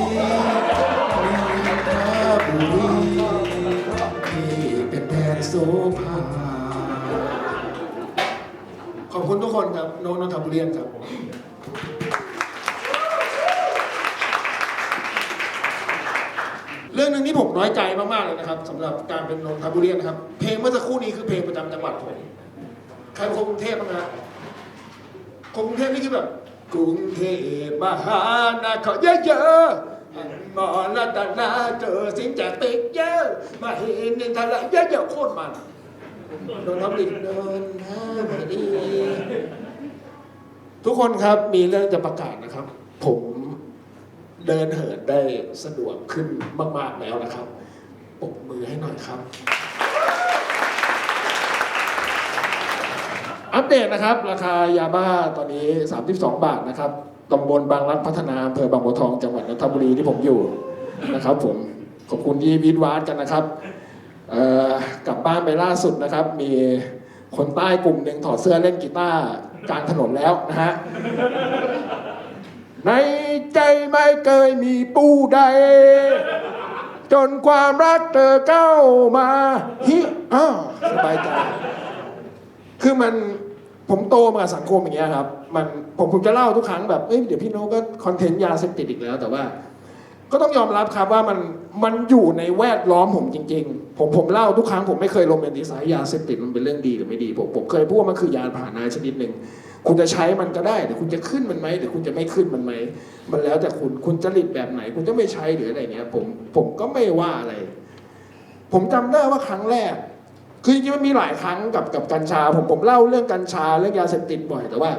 บุรีมีพระบุรีที่เป็นแดนโสภาขอบคุณทุกคนครับโนนนทบุรีครับเรื่องหนึ่งที่ผมน้อยใจมากๆเลยนะครับสำหรับการเป็นนนทบุรีนะครับ เพลงเมื่อสักครู่นี้คือเพลงประจำจังหวัดผมใครเป็นคนกรุงเทพบ้างฮะกรุงเทพนี่คือแบบกรุงเทพมหานครเยอะๆ มอรัตนาเจอสิ่งแจกติกเยอะมาเห็นนินทาละเยอะโคตรมันโดนรับดินโดนหน้ามดี ทุกคนครับมีเรื่องจะประกาศนะครับ ผมเดินเหินได้สะดวกขึ้นมากๆแล้วนะครับปรบมือให้หน่อยครับ อัปเดตนะครับ ราคายาบ้าตอนนี้ 32 บาทนะครับ ตำบลบางรักพัฒนาอำเภอบางบัวทองจังหวัดนนทบุรีที่ผมอยู่นะครับ ผมขอบคุณที่วิดวาดกันนะครับกลับบ้านไปล่าสุดนะครับ มีคนใต้กลุ่มหนึ่งถอดเสื้อเล่นกีตาร์กลางถนนแล้วนะฮะในใจไม่เคยมีปูใด จนความรักเธอเข้ามาฮิอ้าสบายใจคือมันผมโตมากับสังคมอย่างเงี้ยครับ มันผมผมจะเล่าทุกครั้งแบบเอ้ยเดี๋ยวพี่โน้ก็คอนเทนต์ยาเสพติดอีกแล้วแต่ว่า ก็ต้องยอมรับครับว่ามันมันอยู่ในแวดล้อมผมจริง ๆ ผมผมเล่าทุกครั้งผมไม่เคยโรแมนติไซส์ยาเสพติดมันเป็นเรื่องดีหรือไม่ดีผมผมเคยพูดว่ามันคือยาผ่านนาชนิดหนึ่งคุณจะใช้มันก็ได้แต่คุณจะขึ้นมันไหมหรือคุณจะไม่ขึ้นมันไหมมันแล้วแต่คุณคุณจะริตแบบไหน คุณจะไม่ใช้หรืออะไรเงี้ยผมผมก็ไม่ว่าอะไร ผมจำได้ว่าครั้งแรกคือจริงๆมันมีหลายครั้งกับกับกัญชา ผมผมเล่าเรื่องกัญชาเรื่องยาเสพติดบ่อย แต่ว่า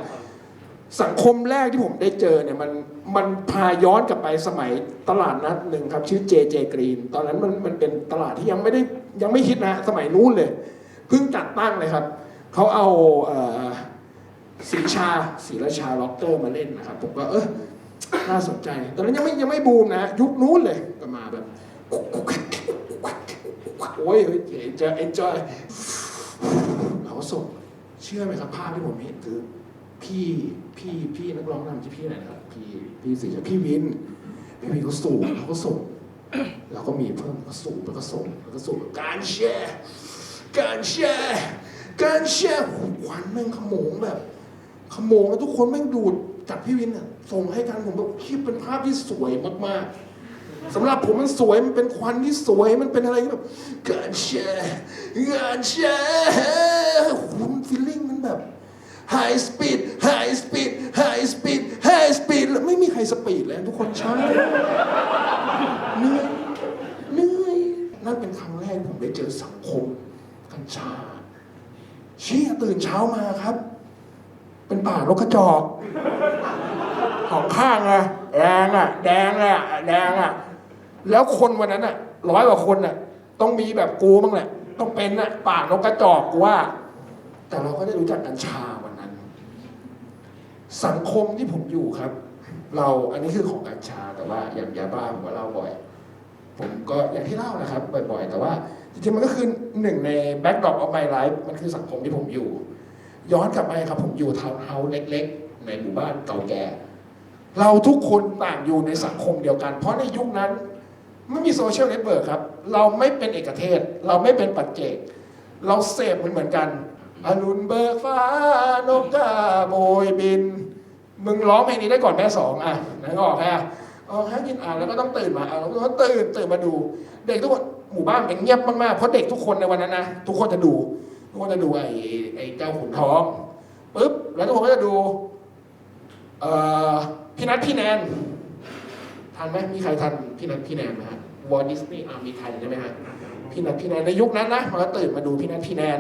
สังคมแรกที่ผมได้เจอเนี่ยมันมันพาย้อนกลับไปสมัยตลาดนัดหนึ่งครับ ชื่อ JJ Green ตอนนั้นมันมันเป็นตลาดที่ยังไม่ได้ยังไม่ฮิตนะสมัยนู้นเลยเพิ่งจัดตั้งเลยครับเขาเอาเออสีชาสีราชาล็อกเตอร์มาเล่นนะครับ ผมก็เออน่าสนใจ ตอนนั้นยังไม่ยังไม่บูมนะ ยุคนู้นเลยก็มาแบบโอ้ยจะ enjoy เราส่งเชื่อไหมครับภาพที่ผมเห็นคือ พี่พี่พี่นักร้องนำที่อพี่ไหนนะครับ พี่พี่สีพี่วินพี่วินเขาสูงเขาก็ส่งเราก็มีเพิ่มก็สูงแล้วก็ส่งแล้วก็ส่งการแชร์การแชร์การแชร์หควันแม่งขโมงแบบขโมงแล้วทุกคนแม่งดูดจากพี่วินอะส่งให้กันผมแบบคิดเป็นภาพที่สวยมากๆสำหรับผมมันสวยมันเป็นควันที่สวยมันเป็นอะไรที่แบบการแชร์การแชร์โอ้โหมันฟีลลิ่งมันแบบไฮสปีด สปีดเลยทุกคนใช้เหนื่อยเหนื่อยนั่นเป็นครั้งแรกผมได้เจอสังคมกัญชาเชี่ยตื่นเช้ามาครับ เป็นป่ารกกระจอกของข้างอะแดงอะแดงอะแดงอะแล้วคนวันนั้นอะร้อยกว่าคนอะต้องมีแบบกูบ้างแหละ ต้องเป็นอะป่ากนกกระจอกกูว่า แต่เราก็ได้รู้จักกัญชาวันนั้น สังคมที่ผมอยู่ครับ เราอันนี้คือของกัญชาแต่ว่าอย่างยาบ้าผมก็เล่าบ่อย ผมก็อย่างที่เล่านะครับบ่อยๆ แต่ว่าจริงๆมันก็คือหนึ่งในแบ็กดรอปออฟไมล์ไลฟ์มันคือสังคมที่ผมอยู่ ย้อนกลับไปครับผมอยู่ทาวน์เฮาส์เล็ก ๆ ในหมู่บ้านเก่าแก่ เราทุกคนต่างอยู่ในสังคมเดียวกัน เพราะในยุคนั้นไม่มีโซเชียลเน็ตเวิร์กครับ เราไม่เป็นเอกเทศ เราไม่เป็นปัจเจก เราเสพมันเหมือนกันอรุณเบิกฟ้านกกาโบยบิน มึงร้องเพลงนี้ได้ก่อนแม่สองอะไหนก็ออกแค่อ๋อแค่กินอ่านแล้วก็ต้องตื่นมาอะแล้วก็ตื่นตื่นมาดู เด็กทุกคนหมู่บ้านเป็นเงียบมากๆเพราะเด็กทุกคนในวันนั้นนะทุกคนจะดู ทุกคนจะดูไอ้ไอ้เจ้าขุนทองปุ๊บแล้วทุกคนก็จะดูเอ่อพี่นัทพี่แนนทันไหมมีใครทันพี่นัทพี่แนนไหมฮะวอลดิสนีย์อามีทันใช่ไหมฮะพี่นัทพี่แนนในยุคนั้นนะมันก็ตื่นมาดูพี่นัทพี่แนน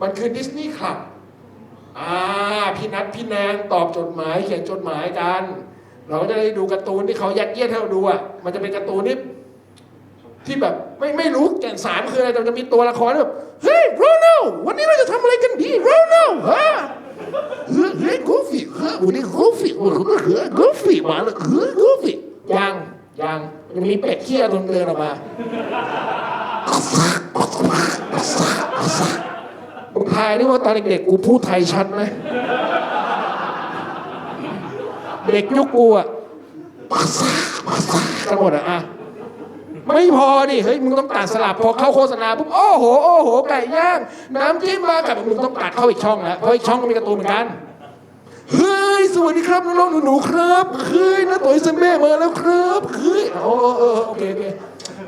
มันคือดิสนีย์คลับ อ่าพี่นัทพี่แนนตอบจดหมายเขียนจดหมายกัน เราก็จะได้ดูการ์ตูนที่เขายัดเยียดให้เราดูอะมันจะเป็นการ์ตูนที่ที่แบบไม่ไม่รู้แก่นสารคืออะไรแต่จะมีตัวละครที่แบบเฮ้ยโรนัลวันนี้เราจะทำอะไรกันดีโรนัลฮะเฮ้ยเฮ้ยกูฟี่ฮ้ยวันนี้กูฟี่วันนี้เฮ้ยกูฟี่มาแล้วเฮ้ยกูฟี่ยังยังยังมีเป็ดเขี้ยตัวเดินออกมา มึงทายดิว่าตอนเด็กๆกูพูดไทยชัดไหมเด็กยุคกูอะกันหมดอะอะไม่พอดิเฮ้ยมึงต้องตัดสลับพอเข้าโฆษณาปุ๊บโอ้โหโอ้โหไก่ย่างน้ำจิ้มมากับมึงต้องตัดเข้าอีกช่องแล้วเพราะอีกช่องก็มีการ์ตูนเหมือนกันเฮ้ยสวัสดีครับน้องๆหนูๆครับเฮ้ยน้าตุ๋ยเซมเบ้มาแล้วครับเฮ้ยโอ้เออโอเคโอเค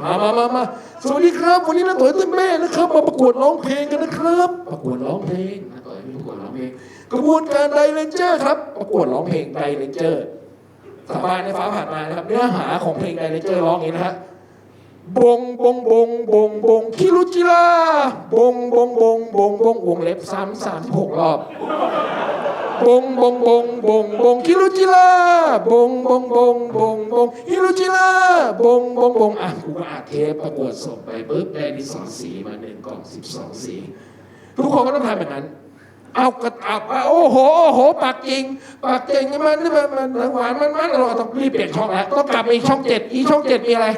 มามามามาสวัสดีครับ วันนี้น้าตุ๋ยเซมเบ้นะครับ มาประกวดร้องเพลงกันนะครับ ประกวดร้องเพลงน้าตุ๋ยมีประกวดร้องเพลง กระบวนการไดเรนเจอร์ครับ ประกวดร้องเพลงไดเรนเจอร์สบายในฟ้าผ่านมานะครับ เนื้อหาของเพลงไดเรนเจอร์ร้องอย่างนี้นะฮะบงบงบงบงบงคิรุจิราบงบงบงบงบงวงเล็บซ้ำสามสิบหกรอบ บงบงบงบงบงคิรุจิราบงบงบงบงบงฮิรุจิราบงบงบงอะกูก็อัดเทปประกวดส่งไปปุ๊บได้ดิสอสีมาหนึ่งกล่องสิบสองสี ทุกคนก็ต้องทำแบบนั้น เอากระตับอะโอ้โหโอ้โหปากจริงปากจริงมันมันมันมันหวานมันมันเราต้องรีบเปลี่ยนช่องแล้วต้องกลับไปอีกช่องเจ็ดอีช่องเจ็ดมีอะไร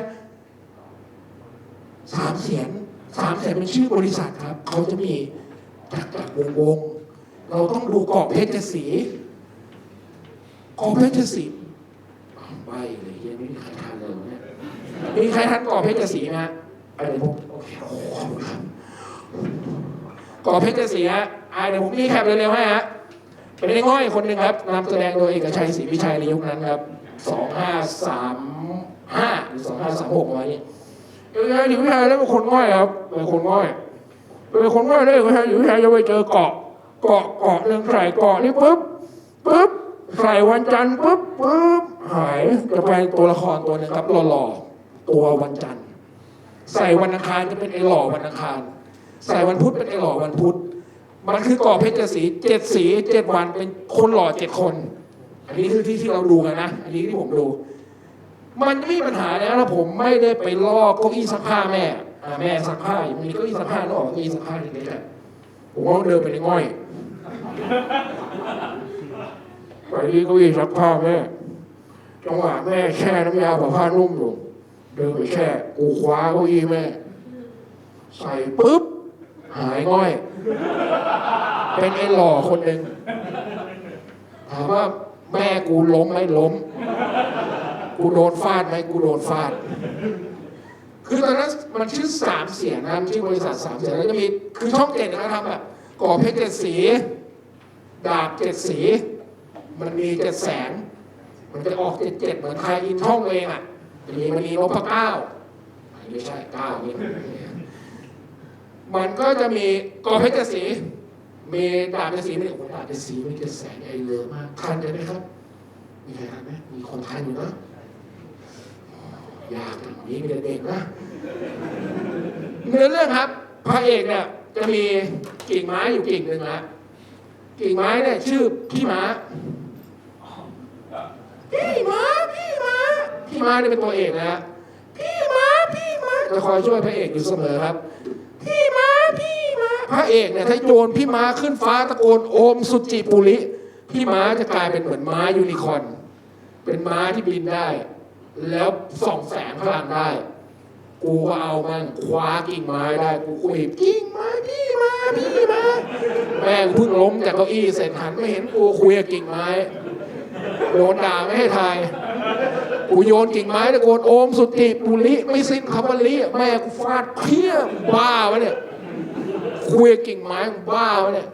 สามเสียนสามเสียนเป็นชื่อบริษัทครับเขาจะมีจักรจักรวงวง เราต้องดูเกาะเพชรศรีเกาะเพชรศรีใบเลยยังไม่มีใครทันเลยเนี่ยมีใครทันเกาะเพชรศรีไหมฮะอะไรพวกโอเคโอ้โหขอบคุณครับเกาะเพชรศรีฮะอ่าเดี๋ยวผมมีแคปเร็วๆให้ฮะเป็นไอ้ง่อยคนหนึ่งครับนำแสดงโดยเอกชัยศรีวิชัยในยุคนั้นครับสองห้าสามห้าหรือสองห้าสามหกประมาณนี้เอกชัยศรีวิชัยแล้วเป็นคนง่อยครับเป็นคนง่อยเป็นคนง่อยเลยเอกชัยศรีวิชัยจะไปเจอเกาะ เกาะเกาะหนึ่งใส่เกาะนี่ปุ๊บปุ๊บใส่วันจันทร์ปุ๊บปุ๊บหายจะไปตัวละครตัวหนึงครับหล่อๆตัววันจันทร์ ใส่วันอังคารจะเป็นไอหล่อวันอังคาร ใส่วันพุธเป็นไอหล่อวันพุธ มันคือเกาะเพชรศรีเจ็ดสีเจ็ดวันเป็นคนหล่อเจ็ดคน อันนี้คือที่ที่เราดูกันนะ อันนี้ที่ผมดู มันไม่มีปัญหาแล้วนะผมไม่ได้ไปลอกเก้าอี้ซักผ้าแม่แม่ซักผ้าอยู่มีเก้าอี้ซักผ้าต้องออกเก้าอี้ซักผ้าทีนี้แหละ ผมก็เดินไปในง่อยไปที่เก้าอี้ซักผ้าแม่จังหวะแม่แช่น้ำยาผ้าผ้านุ่มอยู่เดินไปแช่กูคว้าเก้าอี้แม่ ใส่ปุ๊บ หายง่อย เป็นไอ้หล่อคนหนึ่งถามว่าแม่กูล้มไหมล้ม กูโดนฟาดไหมกูโดนฟาด คือตอนนั้นมันชื่อสามเสียงนะมันชื่อบริษัทสามเสียงแล้วจะมีคือช่องเจ็ดเนี่ยเขาทำแบบก่อเพชรเจ็ดสีดาบเจ็ดสี มันมีเจ็ดแสง มันจะออกเจ็ดเจ็ดเหมือนไทยอินช่องเองอะมันมีมันมีนพเก้าไม่ใช่เก้านี่มันก็จะมีก่อเพชรเจ็ดสี มีดาบเจ็ดสีมีโอ้ดาบเจ็ดสีมีเจ็ดแสงใหญ่เลยมากทันได้ไหมครับ มีใครทันไหมมีคนทันอยู่นะ ยากอย่างนี้มีแต่เด็กนะเนื้อเรื่องครับพระเอกเนี่ยจะมีกิ่งไม้อยู่กิ่งหนึ่งนะกิ่งไม้เนี่ยชื่อพี่ม้าพี่ม้าพี่ม้าพี่ม้าเนี่ยเป็นตัวเอกนะฮะพี่ม้าพี่ม้าจะคอยช่วยพระเอกอยู่เสมอครับพี่ม้าพี่ม้าพระเอกเนี่ยถ้าโยนพี่ม้าขึ้นฟ้าตะโกนโอมสุจิปุริพี่ม้าจะกลายเป็นเหมือนม้ายูนิคอร์นเป็นม้าที่บินได้ แล้วส่องแสงพลังได้ กูก็เอามันคว้ากิ่งไม้ได้ กูคุยกิ่งไม้พี่มาพี่มาแม่งเพิ่งล้มจากเก้าอี้เสร็จหันไม่เห็นกูคุยกับกิ่งไม้โดนด่าไม่ให้ทายกูโยนกิ่งไม้ตะโกนโอมสุติปุริไม่สิ้นคำว่าลิแม่กูฟาดเพี้ยบ้าวะเนี่ยคุยกับกิ่งไม้บ้าวะเนี่ย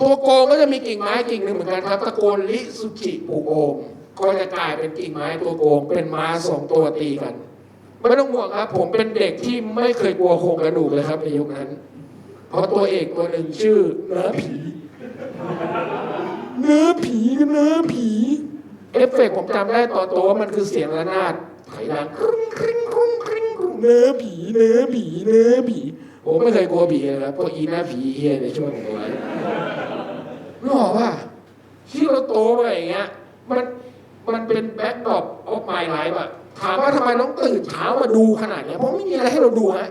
ตัวโกงก็จะมีกิ่งไม้กิ่งหนึ่งเหมือนกันครับตะโกนลิสุจิปุโอม ก็จะกลายเป็นกิ่งไม้ตัวโกง เป็นม้าสองตัวตีกัน ไม่ต้องห่วงครับ ผมเป็นเด็กที่ไม่เคยกลัวโครงกระดูกเลยครับในยุคนั้น เพราะตัวเอกตัวหนึ่งชื่อเนื้อผี เนื้อผีเนื้อผีเอฟเฟกต์ผมจำได้ตอนโตว่ามันคือเสียงระนาดไถดังครึ้งครึ้งครึ้งครึ้งเนื้อผีเนื้อผีเนื้อผีผมไม่เคยกลัวผีเลยครับพราะอีหน้าผีเฮียเนี่ยช่วยผมเอาไว้นึกออกว่าที่เราโตมาอย่างเงี้ยมัน มันเป็นแบ็คดรอปออฟไมล์ไลฟ์อะถามว่าทำไมต้องตื่นเช้ามาดูขนาดเนี้ยเพราะไม่มีอะไรให้เราดูฮะ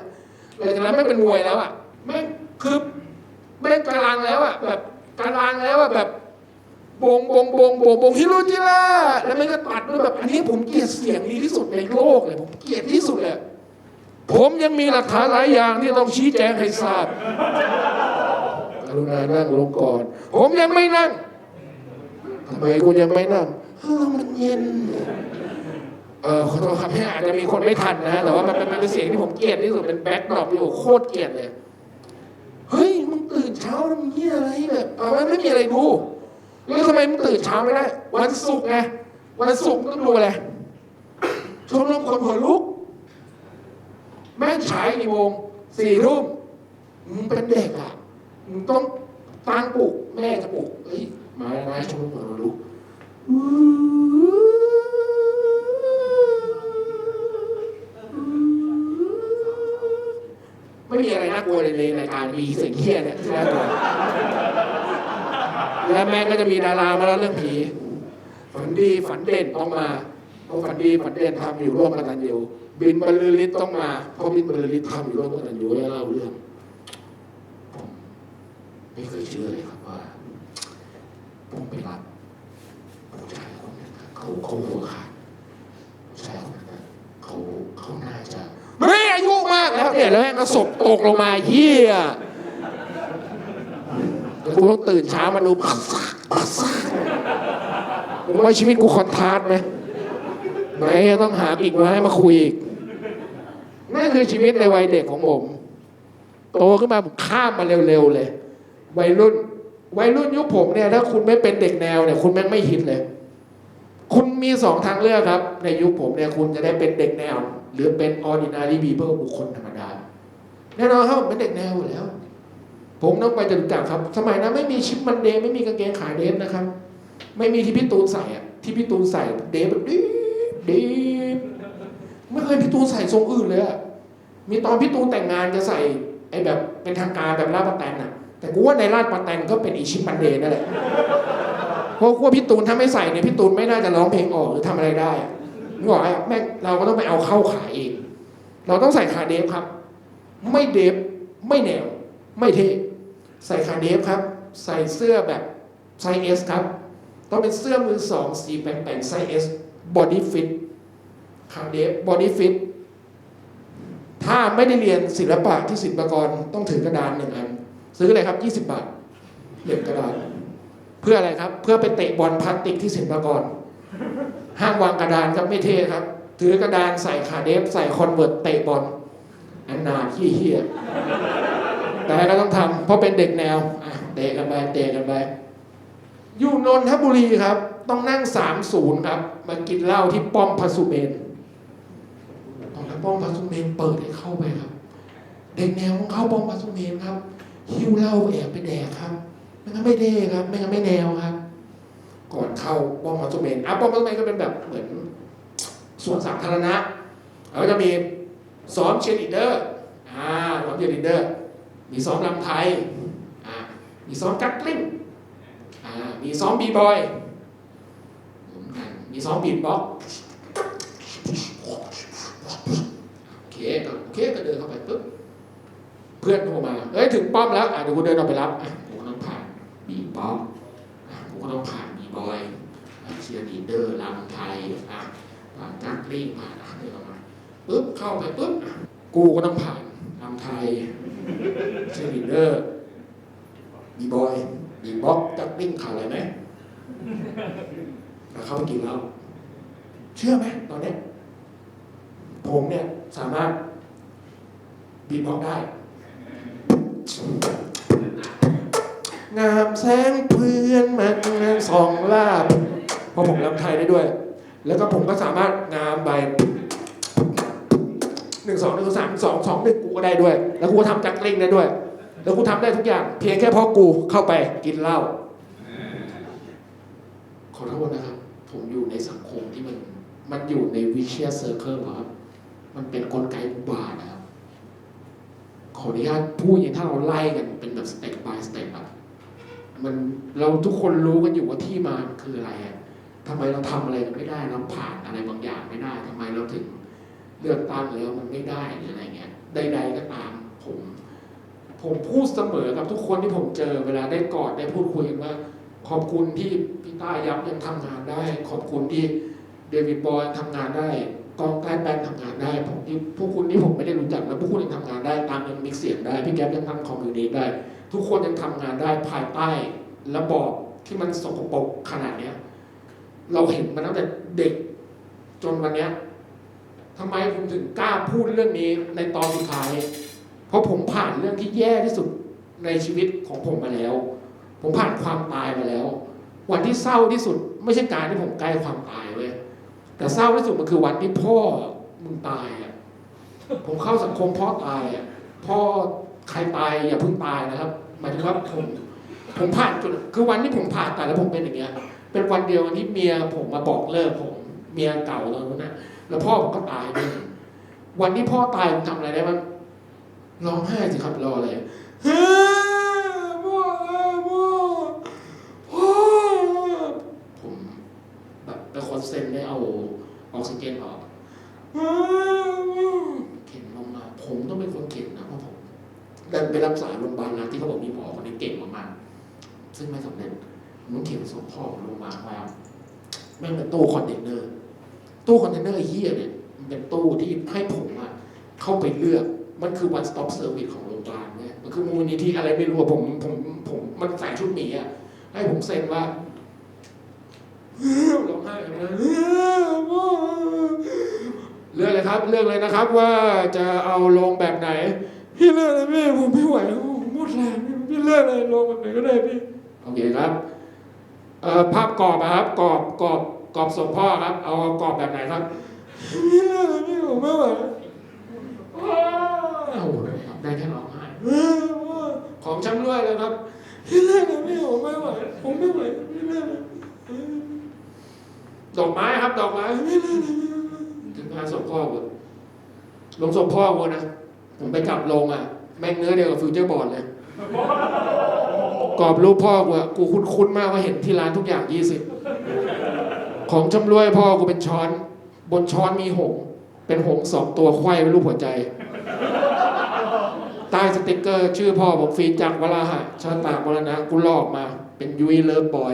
หลังจากนั้นไม่เป็นมวยแล้วอะแม่งคือแม่งกำลังแล้วอะแบบกำลังแล้วอะแบบบงบงบงบงบงฮิโรจิระแล้วมันก็ตัดด้วยแบบอันนี้ผมเกลียดเสียงนี้ที่สุดในโลกเลยผมเกลียดที่สุดเลยผมยังมีหลักฐานหลายอย่างที่ต้องชี้แจงให้ทราบกรุณานั่งลงก่อน ผมยังไม่นั่งทำไมคุณยังไม่นั่ง เออมันเย็น เออขอโทษครับอาจจะมีคนไม่ทันนะ แต่ว่ามันเป็นเสียงที่ผมเกลียดที่สุดเป็นแบ็คดรอปที่โคตรเกลียดเลย เฮ้ยมึงตื่นเช้าแล้วมึงเหี้ยอะไรแบบเอาไม่ไม่มีอะไรดูแล้วทำไมมึงตื่นเช้าไม่ได้ วันศุกร์ไงวันศุกร์ต้องดูอะไรชมรมคนหัวลุก แม่งฉายกี่โมงสี่ทุ่มมึงเป็นเด็กอะมึงต้องตั้งปลุกแม่จะปลุกเฮ้ยมาแล้วนะชมรมคนหัวลุก ไม่มีอะไรน่ากลัวเลยในรายการมีสิ่งเฮี้ยเนี่ยที่น่ากลัวและแม่งก็จะมีดารามาแล้วเรื่องผีฝันดีฝันเด่นต้องมาเพราะฝันดีฝันเด่นทำอยู่ร่วมกันตันอยู่บินบรรลือฤทธิ์ต้องมาเพราะบินบรรลือฤทธิ์ทำอยู่ร่วมกันตันอยู่แล้วเล่าเรื่องผมไม่เคยเชื่อเลยครับว่าผมไปรับ เขาเขาหัวขาดผู้ชายคนนั้นเขาเขาน่าจะไม่อายุมากแล้วเนี่ยแล้วแม่งก็ศพตกลงมาเฮียแล้วกูต้องตื่นเช้ามาดูว่าชีวิตกูคอนทราสต์ไหมไหนต้องหากิ่งไม้มาคุยอีกนั่นคือชีวิตในวัยเด็กของผม โตขึ้นมาผมข้ามมาเร็วๆเลย วัยรุ่น วัยรุ่นยุคผมเนี่ยถ้าคุณไม่เป็นเด็กแนวเนี่ยคุณแม่งไม่ฮิตเลย คุณมีสองทางเลือกครับ ในยุคผมเนี่ยคุณจะได้เป็นเด็กแนว หรือเป็น ordinary people บุคคลธรรมดาแน่นอนครับผมเป็นเด็กแนวอยู่แล้ว ผมต้องไปจตุจักรครับ สมัยนั้นไม่มีชิปมันเดย์ไม่มีกางเกงขาเดฟนะครับ ไม่มีที่พี่ตูนใส่อะที่พี่ตูนใส่เดฟแบบดีดีไม่เคยพี่ตูนใส่ทรงอื่นเลยอะมีตอนพี่ตูนแต่งงานจะใส่ไอ้แบบเป็นทางการแบบลาดปะแตนอะ แต่กูว่าในลาดปะแตนก็เป็นอีชิปมันเดย์นั่นแหละเพราะว่าพี่ตูนถ้าไม่ใส่เนี่ยพี่ตูนไม่น่าจะร้องเพลงออกหรือทำอะไรได้นึกออกไหมแม่เราก็ต้องไปเอาเข้าขายเอง เราต้องใส่ขาเดฟครับ ไม่เดฟไม่แนว ไม่เท่ใส่ขาเดฟครับ ใส่เสื้อแบบไซส์เอสครับ ต้องเป็นเสื้อมือสองสีแป่งๆไซส์เอสบอดี้ฟิตขาเดฟบอดี้ฟิตถ้าไม่ได้เรียนศิลปะที่ศิลปากรต้องถือกระดานหนึ่งอัน ซื้ออะไรครับ 20 บาทเหลี่ยมกระดานเพื่ออะไรครับ เพื่อไปเตะบอลพลาสติกที่ศิลปากรห้ามวางกระดานครับไม่เท่ครับ ถือกระดานใส่ขาเดฟใส่คอนเวิร์ตเตะบอลอันนาขี้เหี้ยแต่ก็ต้องทำเพราะเป็นเด็กแนวเตะกันไปเตะกันไปอยู่นนทบุรีครับ ต้องนั่งสามศูนย์ครับมากินเหล้าที่ป้อมพระสุเมนตอนนั้นป้อมพระสุเมนเปิดให้เข้าไปครับ เด็กแนวต้องเข้าป้อมพระสุเมนครับ หิ้วเหล้าแอบไปแดกครับไม่งั้นไม่เด้ครับ ไม่งั้นไม่แนวครับ ก่อนเข้าป้อมพระสุเมนอะป้อมพระสุเมนก็เป็นแบบเหมือนสวนสาธารณะแล้วก็จะมีซ้อมเชียร์ลีดเดอร์อ่าซ้อมเชียร์ลีดเดอร์ มีซ้อมลำไทยอ่ามีซ้อมกัตกลิ้งอ่ามีซ้อมบีบอยมีซ้อมบีทบ็อกซ์โอเคก็โอเคก็เดินเข้าไปปุ๊บ เพื่อนโทรมา เอ้ยถึงป้อมแล้วอะเดี๋ยวกูเดินออกไปรับอะกูก็ต้องผ่านบีทบ็อกซ์อะกูก็ต้องผ่านบีบอยเชียร์ลีเดอร์ลำไทยอะผ่านกักลิ้งผ่านอะเดินออกมาปุ๊บเข้าไปปุ๊บกูก็ต้องผ่านลำไทยเชียร์ลีเดอร์บีบอยบีบ็อกจักวิ่งขาดอะไรไหมแล้วเข้าไปกินแล้วเชื่อไหมตอนเนี้ยผมเนี่ยสามารถบีบ็อกได้ งามแสงเพื่อนมางามสองลาบเพราะผมรำไทยได้ด้วย แล้วก็ผมก็สามารถงามใบหนึ่งสองหนึ่งสามสองสองหนึ่งกูก็ได้ด้วย แล้วกูก็ทำจักรลิงได้ด้วย แล้วกูทำได้ทุกอย่าง เพียงแค่เพราะกูเข้าไปกินเหล้าขอโทษนะครับ ผมอยู่ในสังคมที่มันมันอยู่ในวิเชียเซอร์เคิลครับ มันเป็นกลไกอุบาทนะครับ ขออนุญาตพูดอย่างถ้าเราไล่กันเป็นแบบสเต็ป by สเต็ปอะ มันเราทุกคนรู้กันอยู่ว่าที่มามันคืออะไรอะทำไมเราทำอะไรกันไม่ได้เราผ่านอะไรบางอย่างไม่ได้ทำไมเราถึงเลือกตั้งแล้วมันไม่ได้หรืออะไรเงี้ยใดๆก็ตามผม ผมพูดเสมอกับทุกคนที่ผมเจอเวลาได้กอดได้พูดคุยกันว่า ขอบคุณที่พี่ต้ายับยังทำงานได้ ขอบคุณที่เดวิดบอยทำงานได้กองใต้แบนทำงานได้ผมที่พวกคุณที่ผมไม่ได้รู้จักแล้วพวกคุณยังทำงานได้ตามยังมิกเสียงได้พี่แก๊ปยังทำคอมมิวนิตได้ ทุกคนยังทำงานได้ภายใต้ระบอบที่มันสกปรกขนาดเนี้ย เราเห็นมาตั้งแต่เด็กจนวันเนี้ยทำไมผมถึงกล้าพูดเรื่องนี้ในตอนสุดท้าย เพราะผมผ่านเรื่องที่แย่ที่สุดในชีวิตของผมมาแล้ว ผมผ่านความตายมาแล้ว วันที่เศร้าที่สุด ไม่ใช่การที่ผมใกล้ความตายเว้ยแต่เศร้าที่สุดมันคือวันที่พ่อมึงตายอะผมเข้าสังคมพ่อตายอะพ่อ ใครตายอย่าเพิ่งตายนะครับ หมายถึงว่าผมผมผ่านจุดคือวันที่ผมผ่านตายแล้วผมเป็นอย่างเงี้ย เป็นวันเดียวที่เมียผมมาบอกเลิกผมเมียเก่าตอนนั้นนะแล้วพ่อผมก็ตายด้วยวันที่พ่อตายผมทำอะไรได้บ้างร้องไห้สิครับรออะไรเฮ้ยพ่อพ่อพ่อผมแบบเป็นคนเซ็นได้เอาออกซิเจนออก ดันไปรักษาโรงพยาบาลนะที่เขาบอกมีหมอคนนี้เก่งมากๆซึ่งไม่สำเร็จผมเขียนส่งพ่อผมลงมาว่าแม่งเป็นตู้คอนเทนเนอร์ ตู้คอนเทนเนอร์เฮียเนี่ยมันเป็นตู้ที่ให้ผมอะเข้าไปเลือกมันคือ one stop service ของโรงพยาบาลเนี่ยมันคือมูลนิธิอะไรไม่รู้ผมผมผมมันใส่ชุดหมีอะให้ผมเซ็นว่าร้องไห้เลยเลือกเลยครับ เลือกเลยนะครับ ว่าจะเอาลงแบบไหน พี่เลือกเลยพี่ผมไม่ไหวแล้วผมหมดแรงพี่เลือกเลยลงแบบไหนก็ได้พี่โอเคครับเอ่อภาพกรอบอะครับกรอบกรอบกรอบส่งพ่อครับ เอากรอบแบบไหนครับไม่เลือกไม่ผมไม่ไหวโอ้โหได้แค่ร้องไห้ของช้ำรวยเลยครับไม่เลือกนะพี่ผมไม่ไหวผมไม่ไหวไม่เลือกนะดอกไม้ครับ ดอกไม้ไม่เลือกนะถึงงานศพพ่อกูลงศพพ่อกูนะ ผมไปกลับลงอะ แม่งเนื้อเดียวกับฟิวเจอร์บอร์ดเลย กรอบรูปพ่อกูอะกูคุ้นๆมากว่าเห็นที่ร้านทุกอย่างยี่สิบของชำรวยพ่อกูเป็นช้อน บนช้อนมีหง เป็นหงสองตัวไขว้เป็นรูปหัวใจใต้สติกเกอร์ชื่อพ่อผมฟีจักวราหะชาตากมรณะกูลอกมา เป็นยุยเลิฟบอย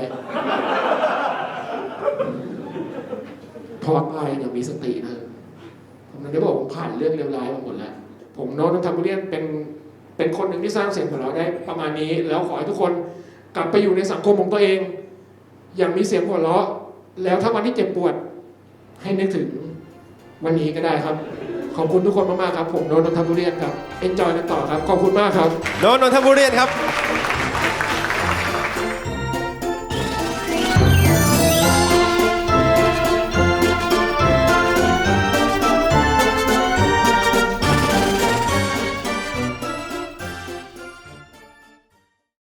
พอตายอย่างมีสตินะผมถึงได้บอกผมผ่านเรื่องเลวร้ายมาหมดแล้ว โน้ตทำเรียนเป็นเป็นคนหนึ่งที่สร้างเสียงหัวเราะได้ประมาณนี้ แล้วขอให้ทุกคนกลับไปอยู่ในสังคมของตัวเอง อย่างมีเสียงหัวเราะ แล้วถ้าวันที่เจ็บปวด ให้นึกถึงวันนี้ก็ได้ครับ ขอบคุณทุกคนมากๆครับ ผมโน้ตนนทบุรีครับเอ็นจอยกันต่อครับ ขอบคุณมากครับ โนนนทบุรีครับ